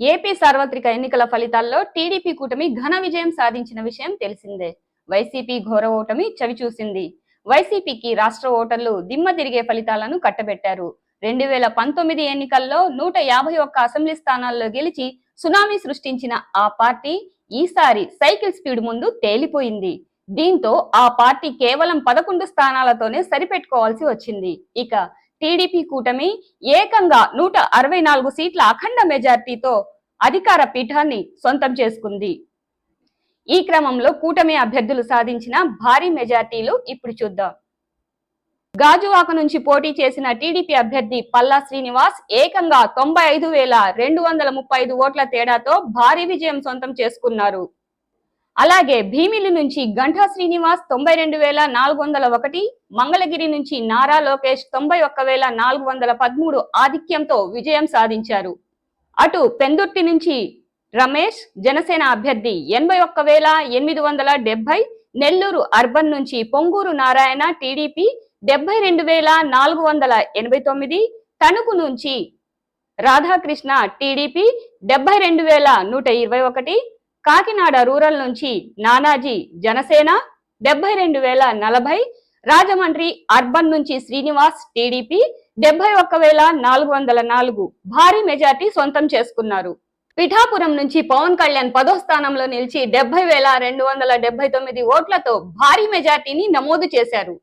AP సార్వత్రిక ఎన్నికల ఫలితాల్లో టీడీపీ కూటమి ఘన విజయం సాధించిన విషయం తెలిసిందే. వైసీపీ ఘోర ఓటమి చవిచూసింది వైసీపీకి రాష్ట్ర ఓటర్లు దిమ్మ తిరిగే ఫలితాలను కట్టబెట్టారు. రెండు వేల పంతొమ్మిది ఎన్నికల్లో నూట యాభై ఒక్క అసెంబ్లీ స్థానాల్లో గెలిచి సునామీ సృష్టించిన ఆ పార్టీ ఈసారి సైకిల్ స్పీడ్ ముందు తేలిపోయింది. దీంతో ఆ పార్టీ కేవలం పదకొండు స్థానాలతోనే సరిపెట్టుకోవాల్సి వచ్చింది. ఇక టీడీపీ కూటమి ఏకంగా నూట అరవై నాలుగు సీట్ల అఖండ మెజార్టీతో అధికార పీఠాన్ని సొంతం చేసుకుంది. ఈ క్రమంలో కూటమి అభ్యర్థులు సాధించిన భారీ మెజార్టీలు ఇప్పుడు చూద్దాం. గాజువాక నుంచి పోటీ చేసిన టీడీపీ అభ్యర్థి పల్లా శ్రీనివాస్ ఏకంగా తొంభై ఐదు వేల రెండు వందల ముప్పై ఐదు ఓట్ల తేడాతో భారీ విజయం సొంతం చేసుకున్నారు. అలాగే భీమిలి నుంచి గంఠా శ్రీనివాస్ తొంభై రెండు వేల నాలుగు వందల ఒకటి మంగళగిరి నుంచి నారా లోకేష్ తొంభై ఒక్క వేల నాలుగు వందల పదమూడు ఆధిక్యంతో విజయం సాధించారు. అటు పెందుర్తి నుంచి రమేష్ జనసేన అభ్యర్థి ఎనభై ఒక్క వేల ఎనిమిది వందల డెబ్బై నెల్లూరు అర్బన్ నుంచి పొంగూరు నారాయణ టీడీపీ డెబ్బై రెండు వేల నాలుగు వందల ఎనభై తొమ్మిది తణుకు నుంచి రాధాకృష్ణ టీడీపీ డెబ్బై రెండు వేల నూట ఇరవై ఒకటి కాకినాడ రూరల్ నుంచి నానాజీ జనసేన డెబ్బై రెండు వేల నలభై రాజమండ్రి అర్బన్ నుంచి శ్రీనివాస్ టీడీపీ డెబ్బై ఒక్క వేల నాలుగు వందల నాలుగు భారీ మెజార్టీ సొంతం చేసుకున్నారు. పిఠాపురం నుంచి పవన్ కళ్యాణ్ పదో స్థానంలో నిలిచి డెబ్బై వేల రెండు వందల డెబ్బై తొమ్మిది ఓట్లతో భారీ మెజార్టీని నమోదు చేశారు.